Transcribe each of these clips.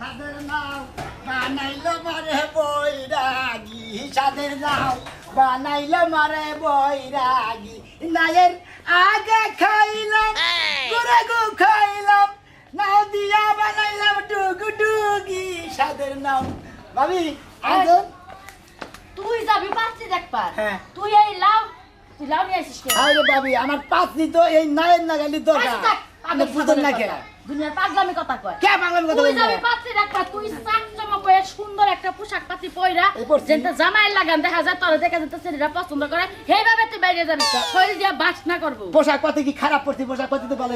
সাদের নাও বানাইলো মারে বৈরাগী সাদের নাও বানাইলো মারে বৈরাগী। নায়ের আগে খাইলাম গুড়ে গু খাইলাম নাও দিয়া বানাইলাম ডুগু ডুগি সাদের নাও। ভাবি তুই যাবি পাচ্ছি দেখবার। হ্যাঁ। তুই এই লাউ তুই লাউ নিয়ে আসিস আরে ভাবি আমার পাতনি তো এই নায়ের নাগালি দরকার। আপনি বুঝেন না দুনিয়ার পাগলামি কথা কয়। কে বাংলা কথা তুই বলবে যাবি পাত্রী দেখবা তুই চাক চমক হয়ে সুন্দর একটা পোশাক পাতি পয়রা এই পরছি। যেটা জামাইয়ের লাগান দেখা যায় তোর দেখা যায় ছেলেরা পছন্দ করে সেইভাবে তুই বাইরে যাবি। শরীর দিয়ে বাসনা করব। পোশাক পাতি কি খারাপ পড়ছি? পোশাক পাতি তো ভালো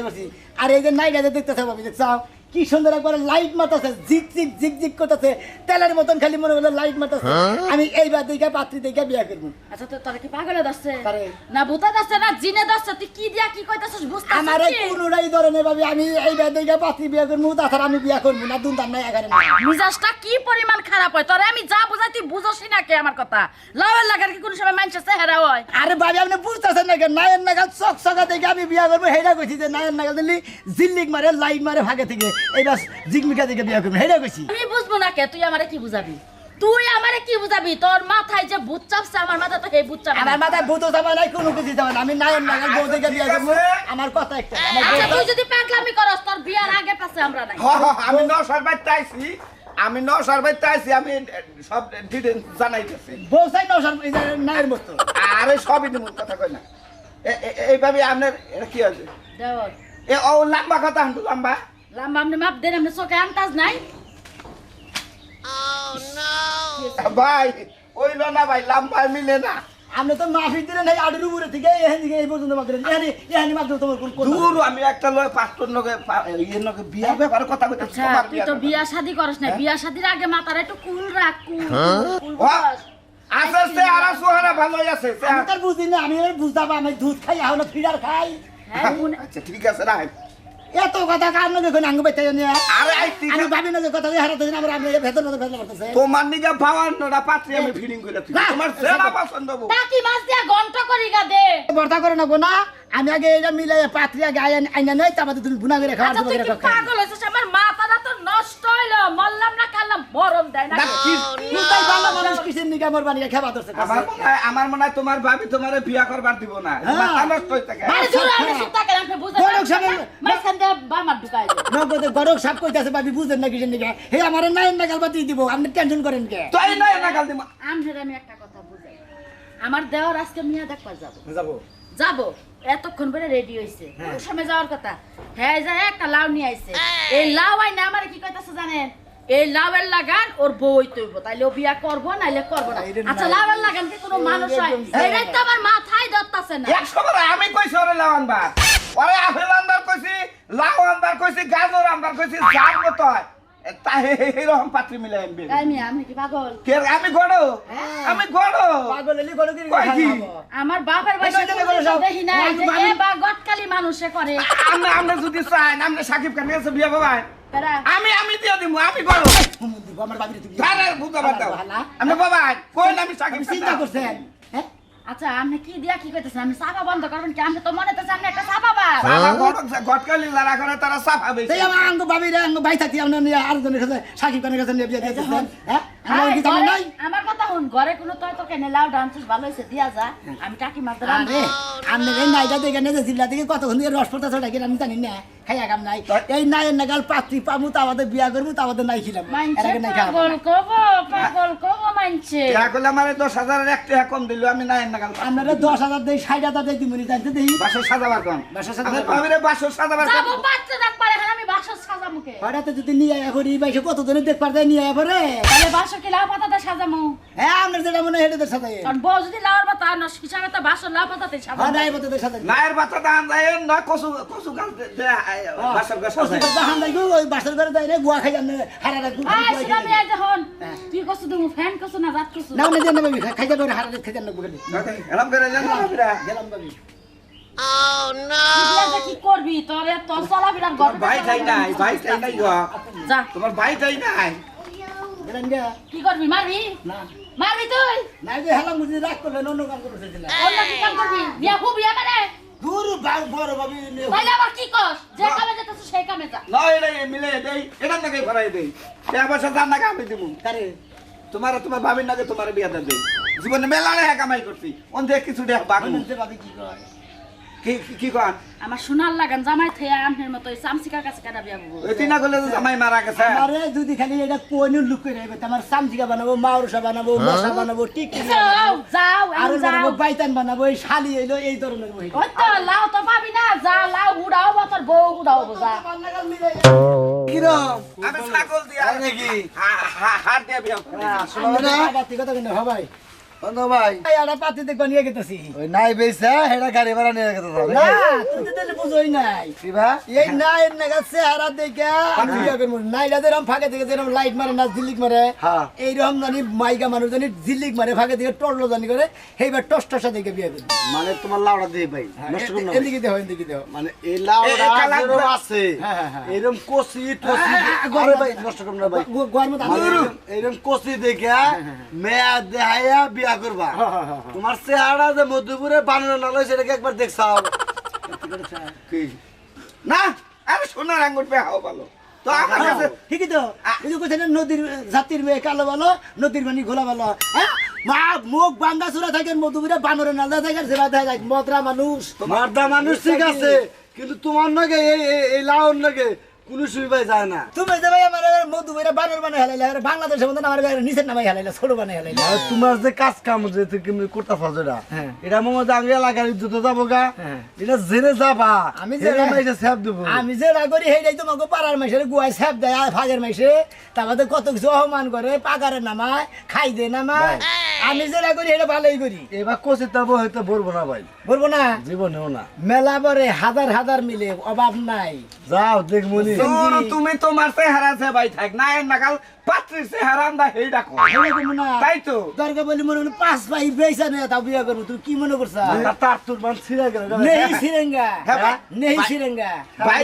আর এই যে নাইটা চাও আমি ভাবি দেখছাও কি সুন্দর একবার লাইট মাতাছে ঝিক ঝিক ঝিক ঝিক করতেছে। তেলের মতন খালি মনে হলো লাইট মাতাছে। আমি এইবার দিকে পাত্রী দিকে বিয়ে করব। আচ্ছা তো তোর কি পাগলে পারে। না ভূতা দছে না জিনে দছে তুই কি দিয়া কি কইতাছিস বুঝতাছিস আমার এই কোনোটাই ধরনের ভাবি। আমি এইবার দিকে পাত্রী বিয়ে করব তাছাড়া আমি বিয়ে করব না দুন দাম নাই এখানে। না মিজাজটা কি পরিমাণ খারাপ হয়? তোরে আমি যা বুঝাই তুই বুঝোসই না কে আমার কথা। লাউয়ের লাগার কি কোনো সময় মানুষের চেহারা হয়? আরে ভাবি আপনি বুঝতেছেন না কেন নায়ের নাগাল চক চকা থেকে আমি বিয়া করব হেডা কইছি যে নায়ের নাগাল দিলি জিল্লিক মারে লাইট মারে ভাগে থেকে। এইবার জিগমিকা থেকে বিয়ে করব হেডা কইছি আমি বুঝব না কে তুই আমারে কি বুঝাবি? তুই আমারে কি বুঝাবি? তোর মাথায় যে ভূত চাপছে আমার মাথা তো এই ভূত চাপে আমার মাথায় ভূত যাবে নাই কোনো কিছু না। আমি নায়ের নাগাল বউ থেকে বিয়ে করব। আমার কথা একটা আচ্ছা তুই যদি পাগলামি করস তোর বিয়ার আগে পাশে আমরা নাই। হ, হ, আমি নশার বাইতে আইছি। আমি নশার বাইতে আইছি আমি সব ডিটেলস জানাইতেছি। বউ চাই না ওসব এই যে নায়ের মতো। আরে সবই নিমু কথা কই না। এইভাবে আপনার এটা কি আছে এ ও লম্বা কথা লম্বা। লাম্বা আপনি মাপ দেন আপনি চোখে আন্তাজ নাই। ভাই ওই না ভাই লম্বা মিলে না। আপনি তো মাফি দিলেন এই আডুর উপরে থেকে এখান থেকে এই পর্যন্ত মাত্র এখানে এখানে মাত্র তোমার কোন কথা দূর আমি একটা লয় পাঁচটোর লগে ইয়ের লগে বিয়া ব্যাপারে কথা কইতেছি আচ্ছা তুই তো বিয়া শাদি করস না বিয়া শাদির আগে মাথার একটু কুল রাখ কুল ও, বস। আছে সে আর সোহানা ভালোই আছে আমি তো বুঝি না আমি বুঝতাম আমি দুধ খাই এখন ফিডার খাই। হ্যাঁ, আচ্ছা ঠিক আছে না এত কথা কারণে না দেখুন আঙ্গ বেঁচে নিয়ে। আরে আইতি আমি ভাবি না যে কথা যে হারাতে আমরা আপনি ভেতর মধ্যে ভেতর করতেছে। তোমার নিজে বাউান্নটা পাত্রে আমি ফিলিং করে দিচ্ছি। তোমার সেরা পছন্দ বাকি মাছ দিয়া ঘণ্টা করি গা দে। বর্তা করে নেব না? আমি আগে এটা মিলে পাত্রী আগে আইন আইনা নেই তারপরে তুমি বুনা করে আচ্ছা তুই কি পাগল হয়েছিস? আমার মাথাটা তো নষ্ট হইল। মরলাম না খাল্লাম মরম দেয় না। না, কি- তুই ভালো মানুষ কিসের নিকা মোর বানিয়ে খাবার ধরছে? আমার মনে আমার মনে হয় তোমার ভাবি তোমারে বিয়া করবার দিব না। হ্যাঁ। মাথা নষ্ট হয়ে থাকে। মানে জোরে আমি চুপ থাকেন আপনি বুঝতে বড় পারছেন সামনে- না? মাঝখান দিয়ে বামার ঢুকাই দে নগদে গরক সাপ কইতাছে ভাবি বুঝেন না কিসের নিকা হে আমার নাইন নাগাল বাতি দিব। আপনি টেনশন করেন কে? তাই নাই না কাল দিব। আমনের আমি একটা কথা বুঝাই। আমার দেওয়ার আজকে মিয়া দেখবার যাব। যাব। যাব। এতক্ষণ পরে রেডি হইছে। কোন সময় যাওয়ার কথা। হ্যাঁ যায় একটা লাউ নিয়ে আইছে। এই। লাউ আইনা আমার কি কইতাছে জানেন? এই লাউয়ের লাগান ওর বউ তৈব। তাইলে ও বিয়া করব নাইলে করব না। আচ্ছা। লাউয়ের লাগান কি কোনো মানুষ হয়? এটাই তো আমার মাথায় ধরতাছে না। একশো বার আমি কইছি ওরে লাউ আনবার। ওরে আপেল আনবার কইছি লাউ আনবার কইছি গাজর আনবার কইছি যার মতো হয়। তা পাত্রী মিলে আনবে আমি কি পাগল? কে আমি গড়ো? হ্যাঁ। আমি গড়ো? পাগল এলি গরো কি? আমার বাপের বয়সে দেখো না এ বা গটকালি মানুষে করে। আমরা আমরা যদি চাই আমরা সাকিব খানের কাছে বিয়া বাবা আমি আমি দিয়ে দিব আমি গড়ো। আমার বাবির তুমি তারে বুঝতে পারতাম ভালা। আমি বাবা কোন আমি সাকিব চিন্তা করছেন? আচ্ছা আপনি কি দিয়া কি কইতেছেন? আমি চাপা বন্ধ করবেন কি? আমি তো মনে তো সামনে একটা চাপা বা আমার গড়ক গটকালি লারা করে তারা সাফা বেশি সেই আমার আঙ্গ বাবির আঙ্গ ভাই থাকি আমরা নিয়ে আর জনের কাছে সাকিব খানের কাছে নিয়ে বিয়ে দিয়ে দিতেছেন হ্যাঁ? আমার কি জানেন নাই? আমার কথা শুন ঘরে কোনো তয় তো কেনে লাউ ডান্স ভালো হয়েছে দিয়া যা। আমি টাকি মাছ আরে আপনি নাইটা দেখে নিয়ে জিল্লা থেকে কতক্ষণ দিয়ে রস পড়তেছে ওটা আমি জানি না। নাই। এই নাগাল পাত্রী পামু তা আমাদের বিয়া করব তা আমাদের নাই খিলাম। পাগল কব পাগল কব মানছে টাকা করলে আমার দশ হাজারের এক টাকা কম দিল আমি নাই নাগাল আপনারা দশ হাজার দেই ষাট হাজার দেই দিমুনি জানতে দেই বাসর সাজাবার কম। বাসর সাজাবার আমি কম। পাবিরে বাসর সাজাবার কম। বাচ্চা দেখ পারে আমি বাসর সাজা হঠাৎ যদি নিয়ে আয়া করি বাইশে কত জনে দেখ পারতে নিয়ে আয়া পরে? তাহলে বাসর কি লাউ সাজামু? হ্যাঁ আপনার যেটা মনে হেঁটে সাথে। কারণ বউ যদি লাউর পাতা নস হিসাবে তো বাসর লাউ পাতাতে হ্যাঁ নাই বলতে সাথে। নায়ের বাচ্চা দান যায় না কসু কসু গাল দে বাসর গাছ সাজায় জাহান দাই ওই বাসের ঘরে যাই রে গুয়া খাই জানে সিনামি যখন। তুই কসু দেবো ফ্যান কসু না রাত কসু না না জানে খাই খাই জানে করে গেলাম বাবি। আজকে কি করবি? তোর তোর গল্প ভাই ঠাই নাই ভাই ঠাই নাই যা। তোমার ভাই ঠাই নাই। কি করবি মারবি? না। মারবি তুই? নাই যে হেলাম বুঝি রাগ করলেন অন্য কাম করতে দিলা অন্য কি কাম করবি? বিয়া খুব বিয়া মানে। দূর বা- বড় ভাবি নে- তাইলে আবার কি কস? যে কামে যেতেছ সেই কামে যা। না এটা মিলে দেই এটার নাকি ফরাই দেই। টাকা পয়সা তার নাকি আমি দিব। কারে? তোমার তোমার ভাবির না তোমার বিয়া দেই। জীবনে মেলা কামাই করছি। অন্ধে কিছু দেখ ভাবি কি কয়? কি কি- কন আমার সোনার লাগান জামাই থেকে আমনের মতো চামচিকার কাছে কেনা বিয়া বলব ওই তিনা করলে জামাই মারা গেছে আমারে যদি খালি এটা কোন লুক করে রাখবে আমার সামজিকা বানাবো মাউরসা বানাবো মশা বানাবো টিকি যাও যাও আর বানাবো বাইতান বানাবো এই শালি এলো এই ধরনের বই ওই তো লাউ তো পাবি না যা লাউ উড়াও বা বউ উড়াও যা কিরম আমি ছাগল দিয়া নাকি হাত দিয়ে বিয়া করছি। কথা কিন্তু হবাই বন্ধ ভাই। এই পাতি দেখবা নিয়ে গেতেছি। ওই নাই হেটা গাড়ি ভাড়া নিয়ে না তুই তো তাহলে বুঝোই নাই। কি এই না এর নাগা চেহারা দেখে আমি বিয়া করব যেরকম ফাঁকে থেকে যেরকম লাইট মারে না ঝিল্লিক মারে হ্যাঁ। এইরকম জানি মাইকা মানুষ জানি মারে ফাঁকে থেকে টরলো জানি করে সেইবার টস টসা দেখে বিয়া করবি মানে তোমার লাউড়া দিয়ে ভাই নষ্ট করো না। এদিকে মানে এই লাউড়া এই আছে হ্যাঁ, হ্যাঁ, হ্যাঁ। এরকম কষি টসি আরে ভাই নষ্ট করো না ভাই। গরম এরকম- এরকম দেখে মেয়া দেহাইয়া বিয়া করবা। তোমার চেহারা যে মধুপুরে বানানো না লয় সেটাকে একবার দেখছাও না আরে সোনার আঙ্গুর পে হাও ভালো। তো আমার কাছে ঠিকই তো। এই যে কোথায় নদীর জাতির মেয়ে কালো ভালো নদীর পানি ঘোলা ভালো। হ্যাঁ? মা মুখ বাঙ্গা বানরে নালদা থাকে সেবা দেখা যায় মদরা মানুষ। মারদা মানুষ ঠিক আছে কিন্তু তোমার নাকি এই লাউর নাকি কোনো যায় না। তুমি যে ভাই আমার মধুবিরা বানর বানাই হেলাইলে আর বাংলাদেশের মধ্যে আমার গায়ের নিচের নামাই হেলাইলে ছোট বানাই হেলাইলে। আর তোমার যে কাজ কাম যে তুমি করতেছ যেটা হ্যাঁ। এটা মনে হয় আগে ইজ্জত যাব গা। হ্যাঁ। এটা জেনে যাবা। আমি যে- এটা স্যাপ দেবো। আমি যে রাগরি তোমাকে পাড়ার মাইসের গুয়ায় স্যাপ দেয় আর ভাগের মাইসে। তারপরে কত কিছু অপমান করে পাগারে নামায় খাই দে নামায়। আমি যে রাগরি এটা ভালোই করি। এবার কোচে তাবো হয়তো বলব না ভাই। বলব না? জীবনেও না। মেলা পরে হাজার হাজার মিলে অভাব নাই। যাও দেখমনি। তোর তুমি তোমার চেহারা সে ভাই থাক না এর নাকাল পাত্রীর চেহারা আন্দা হেই ডাকো তাই তো দরকার বলি মনে পাঁচ ভাই বেসা নেই তাও বিয়া করব তুই কি মনে করছা তার তোর মান ছিঁড়ে গেল নেই সিরেঙ্গা নেই। সিরেঙ্গা ভাই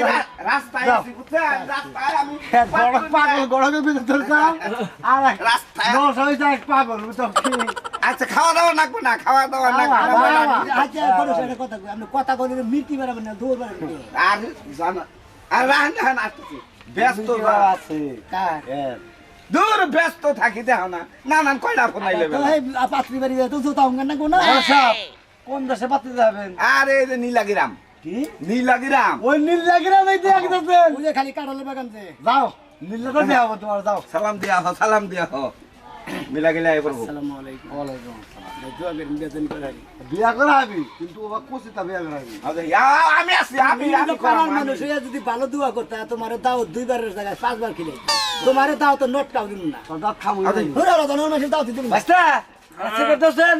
রাস্তায় আছি বুঝছেন রাস্তায় আমি বড় পাগল গড়কে বিয়ে ধরতাম আর রাস্তায় দশ হয়েছে এক পাগল আচ্ছা খাওয়া দাওয়া নাকবো না খাওয়া দাওয়া না আচ্ছা কথা কথা কইলে মিটি মারাবেন না দৌড় মারাবেন না। আর জানা আর আসতেছি ব্যস্ত আছে? হ্যাঁ। দূর ব্যস্ত থাকি দেখো না। না না কয়টা ফোন আইলে এই বাড়ি তো জুতা অঙ্গন না কোনো কোন দেশে পাতে যাবেন? আরে এই যে নীলাগিরাম। কি? নীলাগিরাম। ওই নীল লাগিরা ভাই দিয়ে গেছেন বুঝে খালি কাটালে বাগান যে। যাও নীলটা দিয়ে হব তোমার যাও। সালাম দিয়া সালাম দিয়া হ। মিলা গেলে আই বলব আসসালামু আলাইকুম। ওয়ালাইকুম আসসালাম। দোয়া করেন বেতন করে বিয়া করা হবি কিন্তু ওবা কোচিতা বিয়া করা হবি আচ্ছা, ইয়া, আমি আছি আমি আমি পাড়ার করাম, মানুষ আমি। হইয়া যদি ভালো দোয়া করতে তোমার দাও দুইবারের জায়গায় পাঁচবার খেলে তোমার দাও তো নোট কাউ দিন না। তোর দাঁত খামু হুরা হলো মাসে দাও দিন বাস্তা আছে করতেছেন?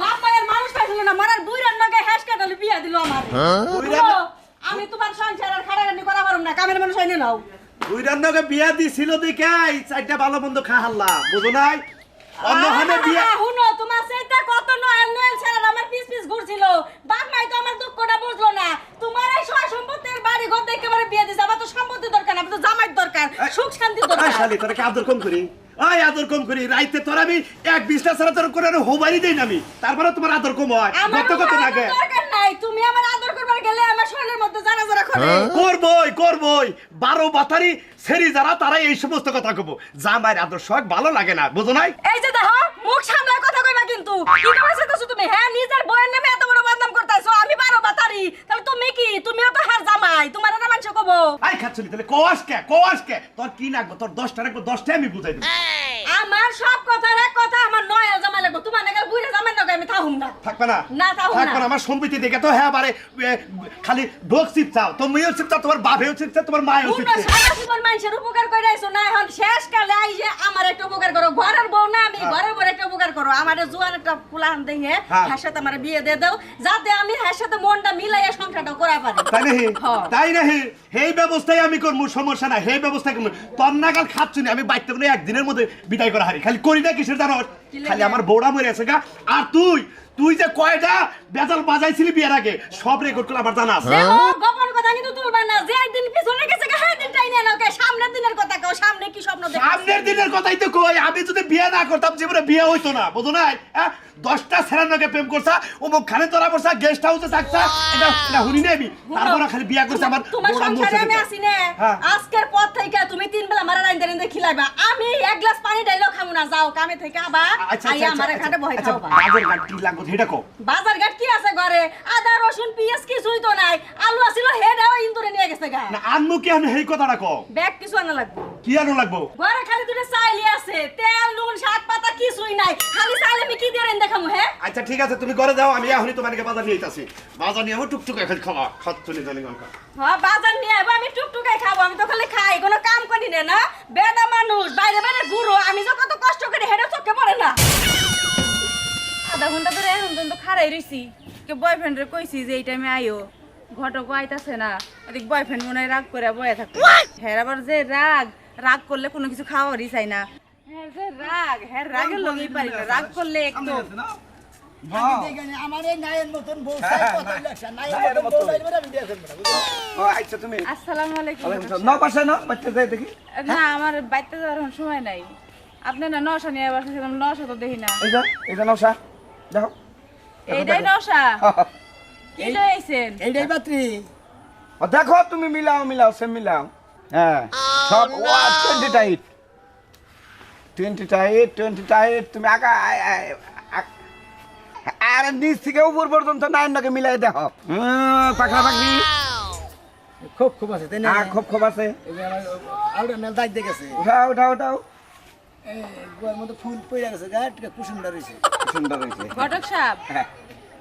বাপ মায়ের মানুষ পাইছিল না মারার দুই রান্না গায়ে কাটালে বিয়া দিল আমার। আমি তোমার সংসার আর খাটাখাটি করা পারুম না কামের মানুষ আইনে নাও। রান্নাকে বিয়া দিছিল দেখে এই চারটা ভালো মন্দ খা হাল্লা বুঝো নাই? অন্যখানে বিয়া হুনো তোমার সেইটা কত নয় ছাড়া আমার পিস পিস ঘুরছিল। বাপ মাই তো আমার দুঃখটা বুঝলো না। তোমার এই সয় সম্পত্তির বাড়ি ঘর দেখে আমার বিয়ে দিছে আমার তো সম্পত্তি দরকার না আমার তো জামাই দরকার সুখ শান্তি আই দরকার শালি তোরা কি আদর কম করি? আই আদর কম করি রাইতে তোর আমি এক বিশটা ছাড়া তোর করে হোবারি দেই না আমি। তারপরে তোমার আদর কম হয় কত কত লাগে তুমি আমার আদর করবার গেলে আমার শরীরের মধ্যে জানা জানা করে করবই করবই। বারো বাতারি সেরি যারা তারা এই সমস্ত কথা কব। জামাইর আদর শখ ভালো লাগে না বুঝো নাই? এই যে দেখো মুখ সামলায় কথা কইবা কিন্তু। কি কইবা চাইতাছো তুমি? হ্যাঁ নিজের বউয়ের নামে এত বড় বদনাম করতাছো আমি পারো বাতারি। তাহলে তুমি কি? তুমিও তো হার জামাই তোমার না মানুষ কব? আই খাচ্ছলি তাহলে কোয়াস কে? কোয়াস কে? তোর কি লাগবে? তোর দশটা রাখব দশটা আমি বুঝাই দেবো। আমার সব কথার এক কথা আমার নয় জামাই লাগবে। তোমার নাকি বুইরা জামাই নাকি আমি থাহুম না। থাকবে না? না, তাও থাকবে না। না আমার সম্পত্তি দেখে তো হ্যাঁ বারে খালি ঢোক চিপ চাও তুমিও চিপ চাও তোমার বাপেও চিপ চাও তোমার মায়েও চিপ তোমরা সারা জীবন মানুষের উপকার করে আইছো না এখন শেষ কালে আই যে আমার একটা উপকার করো। ঘরের বউ না আমি ঘরের বউ একটা উপকার করো। আমার জুয়ান একটা ফুলান দিয়ে হ্যাঁ। হার সাথে আমার বিয়ে দিয়ে দাও যাতে আমি হার সাথে মনটা মিলাইয়া সংসারটা করা পারি। তাই নাহি? হ্যাঁ। তাই নাহি? সেই ব্যবস্থাই আমি করব, সমস্যা না সেই ব্যবস্থা করব। তন্নাকাল খাচ্ছি আমি বাইতে একদিনের মধ্যে বিদায় করা হারি খালি করি না কিসের জানো? খালি আমার বৌড়া মরে আছে গা। আর তুই তুই যে কয়টা বেজাল বাজাইছিলি বিয়ের আগে সব রেকর্ড করে আমার জানা আছে দেখো, গোপন কথা কিন্তু তুলবা না। যে একদিন পিছনে গেছে হ্যাঁ দিন টাইনে নাও কে। সামনের দিনের কথা কও সামনে কি স্বপ্ন দেখো সামনের দিনের কথাই তো কই আমি যদি বিয়ে না করতাম জীবনে বিয়ে হইতো না বুঝো নাই? হ্যাঁ? দশটা ছেলের প্রেম করছা অমুক খানে তোরা পড়ছা গেস্ট হাউসে থাকছা এটা এটা নাই আমি। তারপরে খালি বিয়ে করছে আমার তোমার সংসারে আমি। আছি না। হ্যাঁ। আজকের পর থেকে তুমি তিন বেলা মারা রাইন্দে রাইন্দে খিলাইবা আমি এক গ্লাস পানি ডাইলেও খামু না যাও কামে থেকে আবার আচ্ছা আচ্ছা আমার আচ্ছা, বাজার ঘাট কি লাগবে সেটা কো বাজার ঘাট কি আছে ঘরে? আদা রসুন পেঁয়াজ কিছুই তো নাই। আলু আছিল হেডাও ইন্দুরে নিয়ে গেছে গা। না আনমু কি আমি সেই কথাটা কো ব্যাগ কিছু আনা লাগবে। কি আনো লাগবো? ঘরে খালি দুটো চাইলি আছে তেল নুন শাক পাতা কিছুই নাই। খালি চাইলে আমি কি দিয়ে আচ্ছা ঠিক আছে তুমি ঘরে যাও আমি এখনই তোমাকে বাজার নিয়ে আইতাছি বাজার নিয়ে টুকটুক খালি খাওয়া খাচ্ছি জানি গঙ্কা হ্যাঁ বাজার নিয়ে আইবো আমি টুকটুকাই খাব আমি তো খালি খাই কোনো কাম করি না না? বেদা মানুষ বাইরে বাইরে ঘুরো আমি যে কত কষ্ট করি হেডে চোখে পড়ে না। আধা ঘণ্টা ধরে এখন পর্যন্ত রইছি। কে বয়ফ্রেন্ডরে কইছি যে এই টাইমে আইও। ঘটক আইতাছে না। এদিক বয়ফ্রেন্ড মনে রাগ করে বয়ে হ্যাঁ আবার যে রাগ রাগ করলে কোনো কিছু খাওয়ারই চাই না। হ্যাঁ যে রাগ হ্যাঁ রাগের লগেই পারি না। রাগ করলে একটু চাই না বুঝলে? ও আচ্ছা তুমি আসসালামু আলাইকুম। ন পাশে ন বাচ্চা যাই দেখি। না আমার বাইতে যাওয়ার সময় নাই। আপনি না নশা নিয়ে বসেছিলাম নশা তো দেখি না। এই যা এই যা নশা দেখো। এইটাই নশা? কি লইছেন? এইটাই পাত্রী। ও দেখো তুমি মিলাও মিলাও সে মিলাও। হ্যাঁ সব twenty tight twenty tight twenty tight তুমি আকা আর নিচ থেকে উপর পর্যন্ত নাইন মিলাই দেখো। পাখা পাখি খুব খুব আছে তাই না? খুব খুব আছে। আউটার নেল দাগ দেখেছে। উঠাও উঠাও উঠাও। গোয়ার মধ্যে ফুল পড়ে গেছে গা টিকা কুসুমটা রয়েছে সুন্দর হয়েছে। ঘটক সাহেব হ্যাঁ।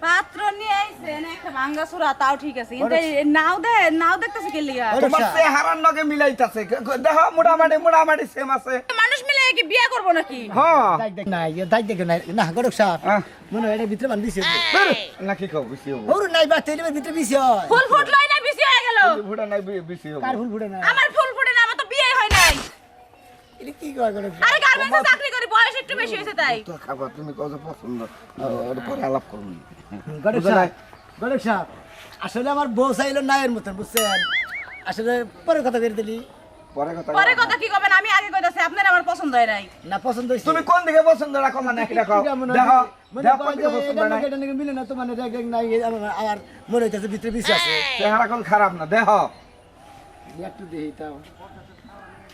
পাত্র নিয়ে আইছেন একটা ভাঙ্গা সুরা তাও ঠিক আছে। কিন্তু নাও দে নাও দেখতেছে কে লিগা? তোমার চেহারার নগে মিলাইতাছে। দেখো মোটামুটি মোটামুটি সেম আছে। মানুষ মিলে কি বিয়ে করব নাকি? হ্যাঁ দেখ দেখে নাই। না হ্যাঁ। মনে হয় এটা ভিতরে বান্ধ দিছে। না কি খাও বেশি হব? ওর নাই বা তেলের ভিতরে বিছে হয়। ফুল ফুটলই না বেশি হয়ে গেল। ফুটা নাই কার ফুল ফুটে না আমার ফুল এটা কি কয় গরক আরে গার্মেন্টসে চাকরি করি বয়স একটু বেশি হয়েছে তাই। তো খাবার তুমি কত পছন্দ? ওর পরে আলাপ করুন গরক বুঝো নাই? সাপ আসলে আমার বউ চাইলো নায়ের মতন বুঝছেন? আসলে পরে কথা বের দিলি। পরে কথা পরে কথা কি করবেন আমি আগে কইতাছি আপনার আমার পছন্দ হয় নাই। না পছন্দ তুমি কোন দিকে পছন্দ রাখো মানে কি রাখো? দেখো দেখো কোন দিকে পছন্দ নাই মিলে না তো মানে রেগ রেগ নাই আমার আমার মনে হইতেছে ভিতরে বিষ আছে। চেহারা কোন খারাপ না দেখো। একটু দেখি তাও।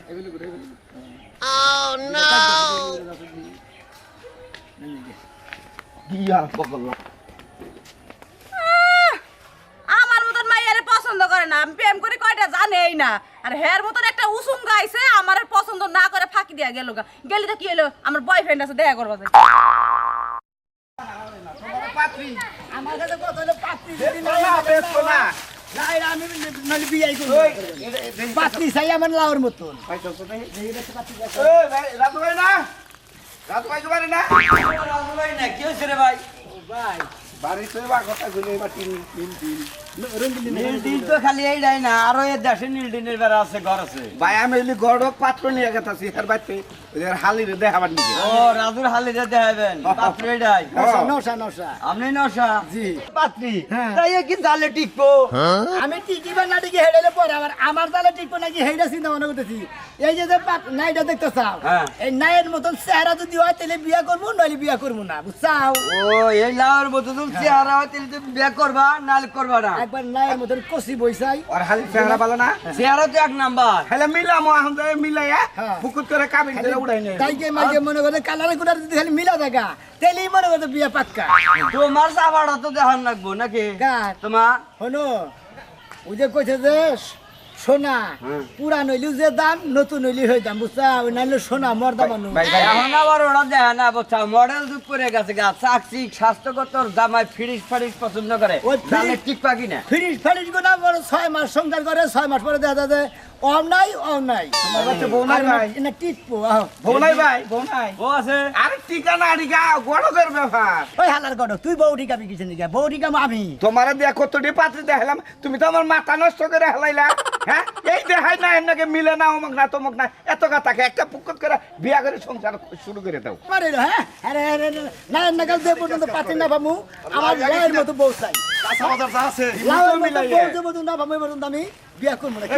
এগুলো করে এগুলো কি আর বকল্লা আমার মতন মাইয়ারে পছন্দ করে না। আমি প্রেম করি কয়টা জানেই না। আর হের মতন একটা উসুম গাইছে আমার পছন্দ না করে ফাঁকি দিয়া গেল গা। গেলি তো কি হলো? আমার বয়ফ্রেন্ড আছে দেখা করবা যাই আমার কাছে কত হলো পাত্রী? না না বেশ না না এরা আমি নইলে বিয়াই করব পাত্রী চাই আমার লাউর মতন। ওই ভাই। রাতু ভাই না? রাতু ভাই বাড়ি না? ভাই? বাড়ি তো এবার কথা গুলো এবার তিন তিন তিন নীলদিন তো খালি এইটাই না আরও এর দেশে নীলদিনের বেড়া আছে ঘর আছে। ভাই আমি এলি গড়ক পাত্র নিয়ে গেতাছি হের বাইতে। ওদের হালির দেখাবার নিয়ে ও রাজুর হালিতে দেখাবেন পাত্র এইটাই নশা নশা নশা। আপনি নশা? জি। পাত্রী? হ্যাঁ। তাই কি জালে টিকবো? আমি টিকি বা না টিকি হেডালে পরে আবার আমার তালে টিকবো নাকি হেডা চিন্তা মনে করতেছি। এই যে যে নাইটা দেখতে চাও হ্যাঁ। এই নাইয়ের মতন চেহারা যদি হয় তাহলে বিয়া করব নইলে বিয়া করব না বুঝছাও? ও এই লাউর মতো তুমি চেহারা হয় তাহলে তুমি বিয়ে করবা নাহলে করবা না। একবার নাইয়ের মতন কষি বইসাই। আর খালি চেহারা ভালো না? চেহারা তো এক নাম্বার। হেলে মিলামো এখন যাই মিলাইয়া হ্যাঁ। ফুকুত করে কাবিন করে উড়াই তাই তাইকে মাইকে মনে করে কালার গুড়া যদি খালি মিলা দেখা তেলি মনে করে বিয়া পাক্কা। তোমার সাবাড়া তো দেখান লাগবো নাকি? তোমার? হনো ওই যে কইছে যে সোনা পুরা নইলেও যে দাম নতুন হইলে হয়ে দাম বুঝছা? ওই নাইলে সোনা মর্দা মানুষ। এখন আবার ওরা দেখে না বুঝছা? মডেল দুধ করে গেছে গা চাকচিক স্বাস্থ্যগত জামাই ফ্রিজ ফ্রিজ পছন্দ করে। ওই ফ্রিজ- ঠিক পাকি না। ফিরিস ফারিস গুনা বড় ছয় মাস সংসার করে ছয় মাস পরে দেখা যায় যে অম নাই তোমার বউ নাই ভাই না টিপবো বউ নাই ভাই বউ নাই ও আছে আরে টিকা না টিকা গড়কের ব্যাপার ওই হালার গড় তুই বউ টিকাবি কিছু নিকা বউ আমি তোমার দিয়া কতটি পাত্রী দেখালাম তুমি তো আমার মাথা নষ্ট করে হেলাইলা হ্যাঁ এই দেখাই না এনাকে মিলে না অমুক না তমুক না এত কথাকে একটা পুকুত করে বিয়া করে সংসার শুরু করে দাও হ্যাঁ আরে আরে না নাগাল যে পর্যন্ত পাতি না পামু আমার লাউয়ের মতো বউ চাই আছে বউ না আমি বিয়া করব না কি?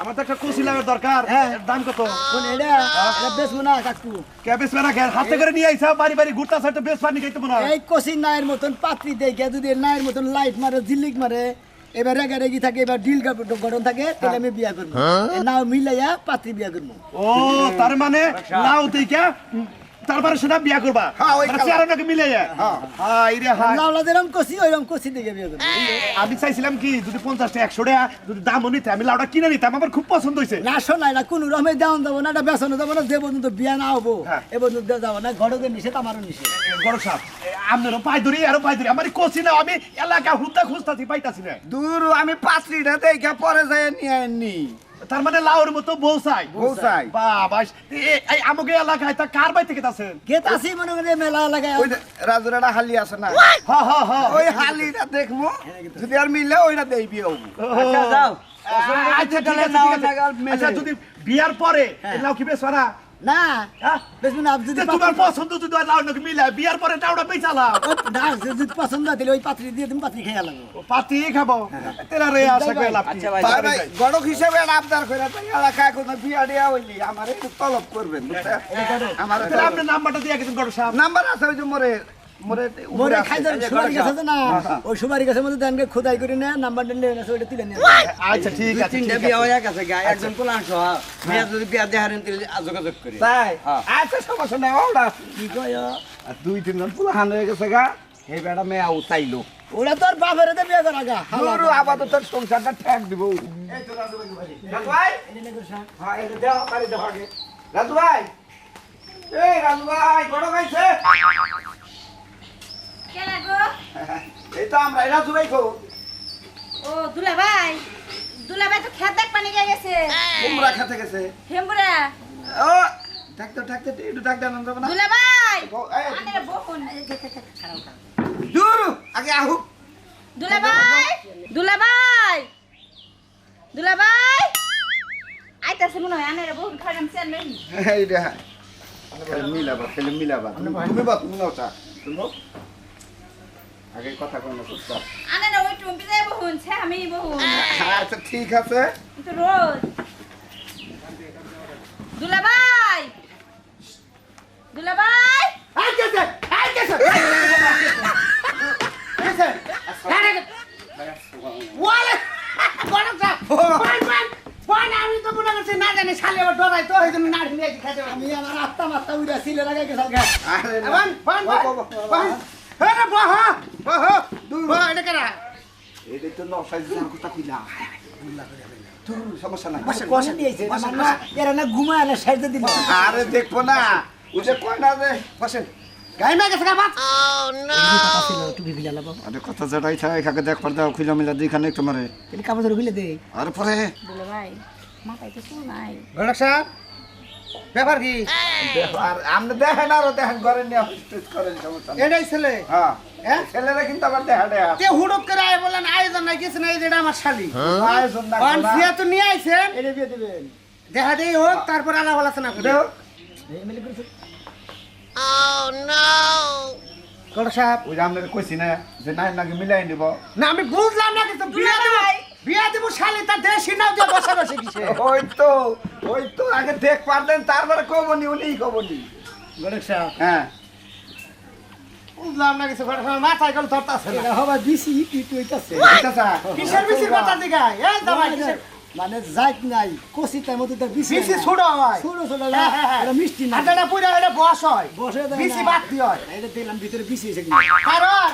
আমার তো একটা কচি লাগার দরকার। হ্যাঁ। এর দাম কত? কোন এটা? এটা বেচবো না কাকু। ক্যাবেজ মেরা খেয়ে হাতে করে নিয়ে আইসা বাড়ি বাড়ি ঘুরতা সাথে বেশ পানি খাইতে মনে হয়। এই কষি নায়ের মতন পাত্রি দেখে যদি নায়ের মতন লাইট মারে জিল্লিক মারে এবার রেগা রেগি থাকে এবার ডিল গঠন থাকে তাহলে আমি বিয়া করব। এ নাও মিলাইয়া পাত্রি বিয়া করব। ও তার মানে থেকে তারপরে সেটা বিয়া করবা। হ্যাঁ, ওই মানে কষি দেখে বিয়া করব। আমি চাইছিলাম কি যদি পঞ্চাশটা একশো টাকা যদি দাম নিতে আমি লাউটা কিনে নিতাম আমার খুব পছন্দ হয়েছে না শোনাই না কোন রকমের দেওয়ান যাব না এটা বেসনে যাব না যে পর্যন্ত বিয়া না হব হ্যাঁ। এ পর্যন্ত যাব না ঘটকের নিষেধ আমারও নিষেধ। বড় সাপ। আপনারও পাই ধরি আরও পাই ধরি আমার কষি না আমি এলাকা হুদ্দা খুঁজতাছি পাইতাছি না। দূর আমি পাত্রীটা দেখে পরে যাই নিয়ে আননি তার মানে লাউর মতো বউ চাই। বউ চাই। বাবা এই আমগে এলাকায় তা কার বাই থেকে আছেন কে আসি মনে করে মেলা লাগায় ওই রাজুরাটা হালি আছে না? হ হ হ। ওই হালিটা দেখব যদি আর মিলে ওইটা দেই বিয়ে আচ্ছা যাও। আচ্ছা মেলে। আচ্ছা যদি বিয়ার পরে এই লাউ কি বেশ না। হ্যাঁ? বেসবো না যদি তোমার পছন্দ যদি হয় লাউ নাকি মিলে বিয়ার পরে টাউটা বেচালাম। ও- না যদি পছন্দ হয় তাহলে ওই পাত্রি দিয়ে তুমি পাত্রি খেয়ে লাগবো পাতি খাব। তেরা রে আশা করে লাভ? আচ্ছা ভাই, গড়ক হিসেবে আবদার করে এলাকায় কোনো বিয়া দিয়া হইলি আমার একটু তলব করবেন আমার তাহলে নাম্বারটা দিয়ে গেছেন গড়ক সাহেব। নাম্বার আছে ওই যে মোরে মোরে আছে। খাই যান সুপারি গাছ আছে না? ওই সুপারি গাছের মধ্যে খোদাই করে ওইটা তুলে নিয়ে আচ্ছা ঠিক আছে তিনটা বিয়া আছে। হয়ে গেছে গা একজন কোলান সহ বিয়া যদি বিয়া দেহারেন যোগাযোগ করি। তাই? হ্যাঁ। আচ্ছা সমস্যা নাই ওটা কি কয় দুই তিনজন পুলাহান হয়ে গেছে গা এই মেয়ে উতাইলো। ওরা তোর বাপের হাতে বিয়ে করা গা দূর আপাতত তোর সংসারটা ঠেক দিব। এই তো রাজু ভাই রাজু ভাই হ্যাঁ এই যে দেও বাড়ি আগে। রাজু ভাই এই রাজু ভাই বড় গাইছে কেন এই তো আমরা রাজু ভাই কো ও দুলা ভাই। দুলা ভাই তো খেত দেখ পানি গেছে। কুমড়া খেতে গেছে। হেমবুরা। ও ডাক্তার ডাক্তার একটু ডাক্তার নাম যাবে না? দুলা ভাই। আনে বহুন দূর আগে আহু। দুলা ভাই দুলা ভাই। দুলা ভাই। আইতাছে মনে হয় আনে বহুন খারাম সেন লই এই রে মিলাবা খেলে মিলাবা। তুমি বাত নাও চা। তুমি। আগে কথা কোন করতে আনে না ওই টুম্পি যায় বহুন ছে আমি বহুন আচ্ছা ঠিক আছে তো রোজ দুলা ভাই দুলা ভাই আমি আমার আত্মা মাত্তা উড়া ছিলে লাগাই গেছে গা আরে না। বাহ, বাহ, বাহ। এটা তো নসাই যার কথা কইলা। দূর, সমস্যা নাই। কষে দিয়েছে না এরা না ঘুমায় না সাইডে দিল। আরে দেখব না ওই যে কয় না যে বসেন। কথা যেটাই থাকে এখানে দেখ পর খুলে মিলা দিখানে তোমারে। কাপড় ধরে খুলে দে। আর পরে? দুলা ভাই মাথায় তো নাই। গণক সাহেব। ব্যাপার কি? আপনি দেখেন আরও দেখেন ঘরে নিয়ে টেস্ট করেন সমস্যা এটাই ছেলে। হ্যাঁ। ছেলেরা কিন্তু আবার দেখা দেয়া। তে হুড়ক করে আয় বলেন আয়োজন নাই কিছু নাই যেটা আমার শালি। আয়োজন না অন ফিয়া তো নিয়ে আইছেন। এটা বিয়ে দেবেন। দেখা দেই হোক তারপর আলাপ আলোচনা করি। এমএলএ করেছে। গড় সাহেব। ওই যে কইছি না যে নাই নাকি মিলাই নিব। না আমি বুঝলাম না কিন্তু বিয়া দিব বিয়া দিব শালি তার দেশি নাও দিয়ে বসে বসে ওই তো। ওই তো আগে দেখ পারলেন তারপরে কবনি উনিই কবনি গণেশ সাহেব হ্যাঁ। বুঝলাম না কিছু মাথায় গেল ধরতাছে না। হবা বিসি কি স্যার কিসের বিসির কথা দিগা এই দাবাই কিসের মানে যাইত নাই কষি তার মধ্যে তো বিসি বিসি ছোট হয়। ছোট ছোট না হ্যাঁ, হ্যাঁ, হ্যাঁ। এটা মিষ্টি না। পুরা এটা বস হয়। বসে দেয় বিসি বাদ দি হয় এটা দেখলাম ভিতরে কিন্তু কারণ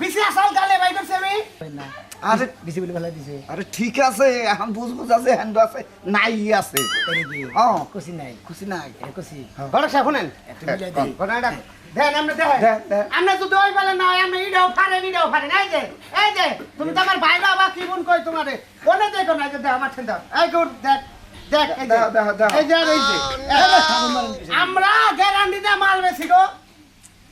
বিসি আসাল গালে বাই করছে আমি না। আরে বলে ফেলা দিছে। আরে ঠিক আছে এখন বুঝ বুঝ আছে হ্যান্ড আছে নাই আছে। তাই কি নাই। খুশি নাই। এটা গড় সাহেব শুনেন? একটু মিলাই দেই। দেন দেখেন। আমরা যদি ওই বেলা না আমরা ইডাও পারেন ইডাও পারেন এই যে এই যে তুমি তো আমার ভাই বাবা কি বোন কই তোমারে? ওনে দেখো না যে দেখ আমার ছেলে এই গুড দেখ দেখ এই যে। দেখো, দেখো, দেখো। এই যে এই যে। আমরা গ্যারান্টি দিয়ে মাল বেশি গো।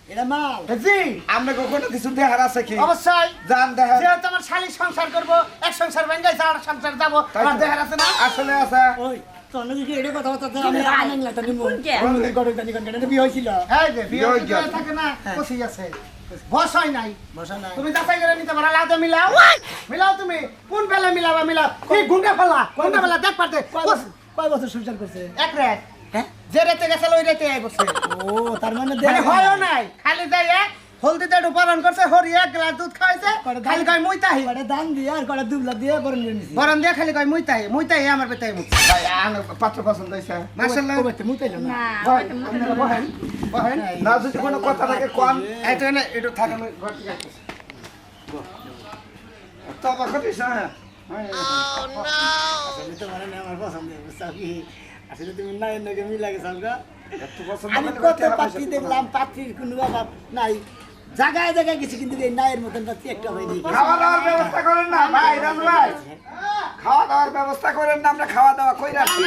এটা মাল। জি। আমরা কখনো কিছু দেখার আছে কি? অবশ্যই। জান দেখা যেহেতু আমার শালি সংসার করব এক সংসার ভেঙে আর সংসার যাব। আমার আছে না? আসলে আছে। ওই। হয়ে হয়। নাই। তুমি যাচাই করে নিতে পারো মিলাও। মিলাও তুমি। কোন বেলা মিলাবা মিলাও। কি গুন্ডা ফেলা গুন্ডা ফেলা দেখ পারতে। কয় বছর সংসার করছে? এক রাত। হ্যাঁ? যে রাতে গেছিল ওই রাতে আই বসে। ও তার মানে মানে হয়ও নাই। খালি যাই এক হলদিতে একটু পালন করছে হরি এক গ্লাস দুধ খাইছে খালি কয় মুইতাহি কটা দান দিয়ে আর কটা দুবলা দিয়ে বরণ নিয়ে নিছি। গরম দিয়ে খালি কয় মুইতাহি মুইতাহি আমার বেতাই মুখ। ভাই আনো পাত্র পছন্দ হয়েছে মাশাআল্লাহ। কবে মুতাইলো না। না ভাই আপনারা বহেন বহেন না যদি কোনো কথা থাকে এই তো না একটু থাকেন ঘর থেকে আসতেছে। তো কথা দিস হ্যাঁ আসলে তো মানে আমার পছন্দ বুঝছ? কি আসলে তুমি নাই নাকি মিলা গেছো আমি কত পাত্রী দেখলাম পাত্রীর কোনো অভাব নাই। জায়গায় জায়গায় গেছি কিন্তু এই নায়ের মতন পাত্রী একটা হয়নি। খাওয়া দাওয়ার ব্যবস্থা করেন না ভাই রাজু ভাই। খাওয়া দাওয়ার ব্যবস্থা করেন না আমরা খাওয়া দাওয়া কই রাখছি?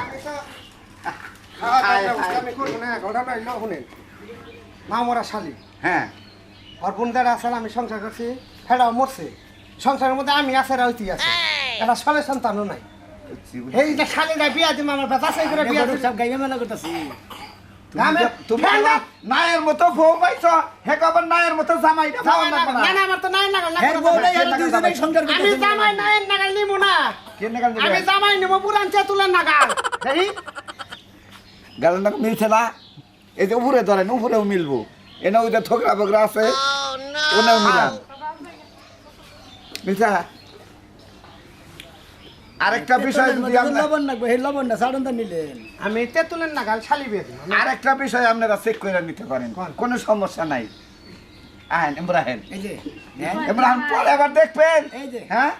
আমি তো খাওয়া দাওয়ার ব্যবস্থা আমি করব না ঘটনা হইল শুনেন মামরা শালি। হ্যাঁ। আর বোনদার আসলে আমি সংসার করছি হেডাও মরছে। সংসারের মধ্যে আমি আছে রাইতি আছে। এটা সলে সন্তানও নাই। এই যে শালিটা বিয়া দিম আমার সেই করে বিয়া সব গাইবে মেলা করতেছি। তুমি নায়ের মতো বউ পাইছ। হে আবার নায়ের মতো জামাই না পাওয়া না না না আমার তো নাই নাগাল না হ্যাঁ বউ নাই আর দুইজনেই সংসার আমি করতেছে জামাই নাই নাগাল নিমু না। কেন গাল আমি দিবে জামাই নিমু পুরান চেতুলের নাগাল। দেখি। গাল মিলছে না। এই যে উপরে ধরেন উপরেও মিলবো। এনে ওই ঠোকরা বকরা আছে ওনেও মিলাম। মিলছে? আরেকটা বিষয় যদি আমরা লবণ লাগবে এই লবণটা সাড়নটা নিলেন আমি তেতুলের নাগাল শালি বিয়া দিম আরেকটা বিষয় আপনারা চেক করে নিতে পারেন কোনো সমস্যা নাই আহেন ইব্রাহিম এই যে ইব্রাহিম পরে আবার দেখবেন এই যে হ্যাঁ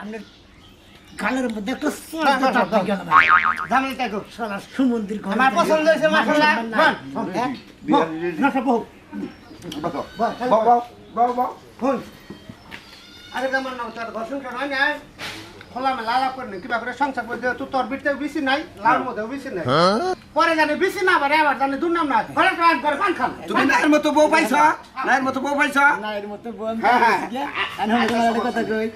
আপনার গালের মধ্যে একটা হ্যাঁ, হ্যাঁ, হ্যাঁ, সুমন্দির ঘর আমার পছন্দ হয়েছে হ্যাঁ। না আরে আমার নাম তার ঘর সংসার হয় নাই খোলা মে লালা করে কিবা করে সংসার করে তুই তোর বিটতেও বেশি নাই লাল মধ্যেও বেশি নাই। পরে জানে বেশি না পারে আবার জানে দুর্নাম না ঘরে কান করে পান খান। তুমি নায়ের মতো বউ পাইছ নায়ের মতো বউ পাইছ? না এর মতো হ্যাঁ, হ্যাঁ। আমি কথা কই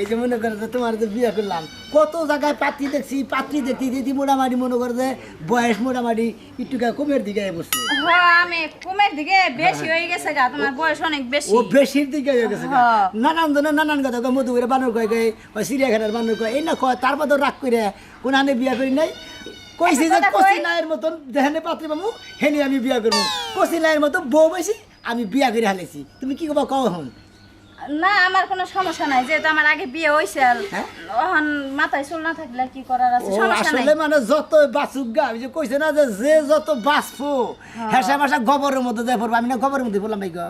এই যে মনে করে তোমার যে বিয়ে করলাম কত জায়গায় পাত্রী দেখছি পাত্রী দেখছি দিদি মোটামুটি মনে করে যে বয়স মোটামুটি একটু কমের দিকে বসছে। আমি কুমের দিকে বেশি হয়ে গেছে গা তোমার বয়স অনেক বেশি। ও বেশির দিকে হয়ে গেছে গা। হ্যাঁ। নানান জনের নানান কথা মধু করে বানর কয় কয় ওই কয় এই না কয় তারপর তো রাগ করে কোন বিয়া করি নাই? কইছি যে মতন দেহানে পাত্রী পাবো হেনি আমি বিয়া করব। মতো বউ বেশি আমি বিয়া করে হালাইছি। তুমি কি কবা কও হন না আমার কোনো সমস্যা নাই যেহেতু আমার আগে বিয়ে হয়েছে হ্যাঁ? এখন মাথায় চুল না থাকলে কি করার আছে? সমস্যা নাই। আসলে মানে যত বাসুক গা আমি যে কইছে না যে যে যত বাঁচবো হেসা মাসা গোবরের মধ্যে যায় পড়ব। আমি না গোবরের মধ্যে বললাম ভাই গো।